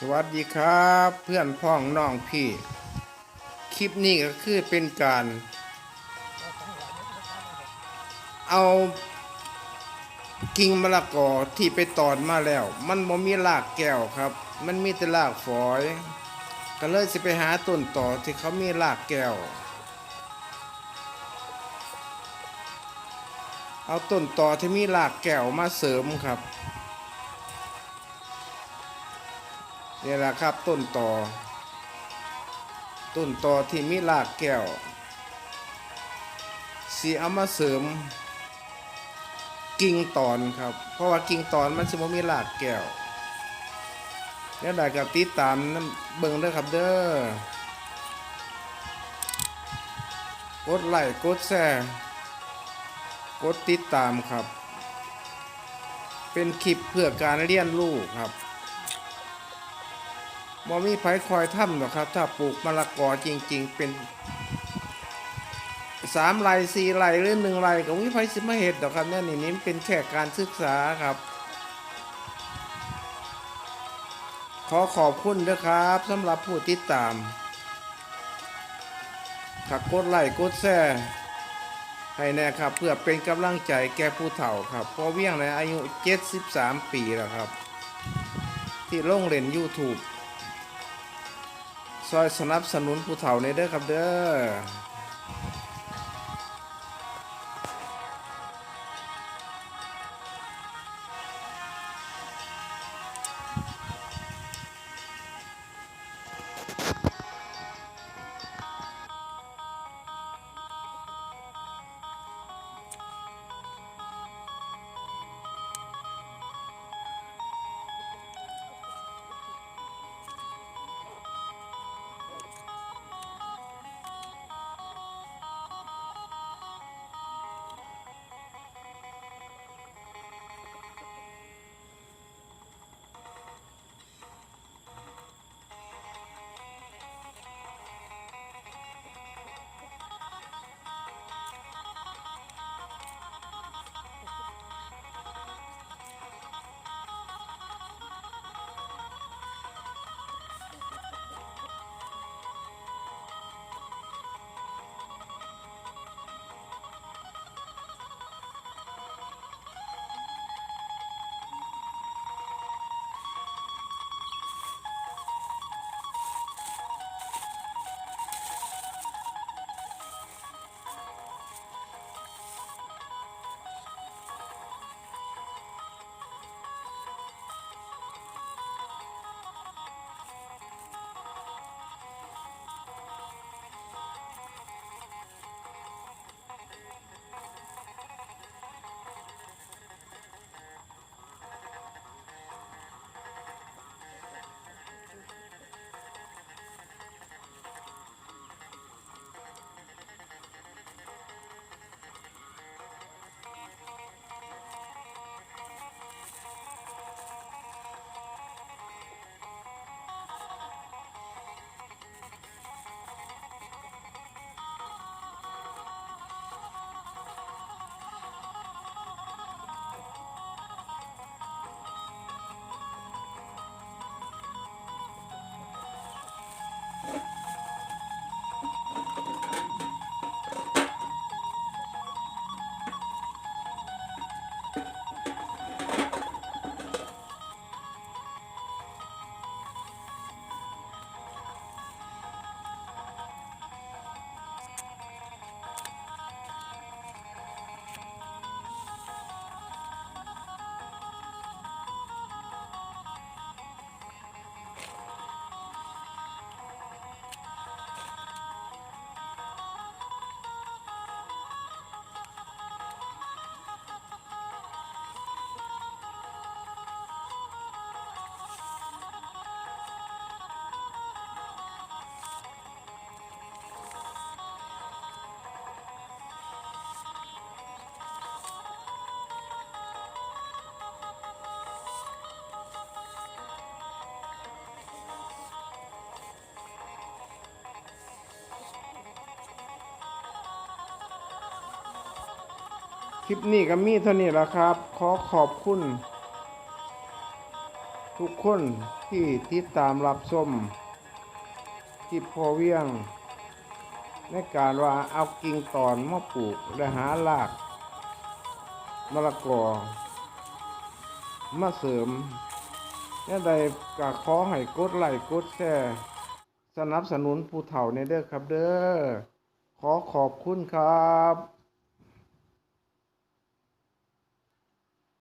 สวัสดีครับเพื่อนพ้องน้องพี่ คลิปนี้ก็คือเป็นการ เอากิ่งมะละกอที่ไปตอนมาแล้ว มันบ่มีรากแก้วครับ มันมีแต่รากฝอย ก็เลยสิไปหาต้นต่อที่เขามีรากแก้ว เอาต้นต่อที่มีรากแก้วมาเสริมครับ นี่แหละครับต้นตอต้นตอที่มีรากแก้วสีเอามาเสริม กิ่งตอนครับ เพราะว่ากิ่งตอนมันสิบ่มีรากแก้วแล้วได้กับติดตามนำเบิ่งเด้อครับเด้อกดไลค์กดแชร์กดติดตามครับ เป็นคลิปเพื่อการเรียนรู้ครับ บ่มีไผคอยทำหรอกครับ ถ้าปลูกมะละกอจริง ๆ เป็นสามไร่สี่ไร่หรือหนึ่งไร่ก็บ่มีไผสิมาเฮ็ดดอกครับเนี่ยนี่นี่เป็นแค่การศึกษาครับ ขอขอบคุณด้วยครับสำหรับผู้ติดตามถักกดไลค์กดแชร์ให้แน่ครับ เพื่อเป็นกำลังใจแก่ผู้เฒ่าครับพอเวียงในอายุ 73 ปีแล้วครับ ที่ลงเล่น YouTube ซอยสนับสนุนผู้เฒ่าในเด้อครับเด้อ คลิปนี้ก็มีเท่านี้แหละครับ ขอขอบคุณ ทุกคนที่ติดตามรับชมที่พอเวียง ในการว่าเอากิ่งตอนมาปลูกและหารากมะละกอมาเสริมนี่ใดก็ขอให้กดไลค์กดแชร์สนับสนุนผู้เฒ่าในเด้อครับเด้อขอขอบคุณครับ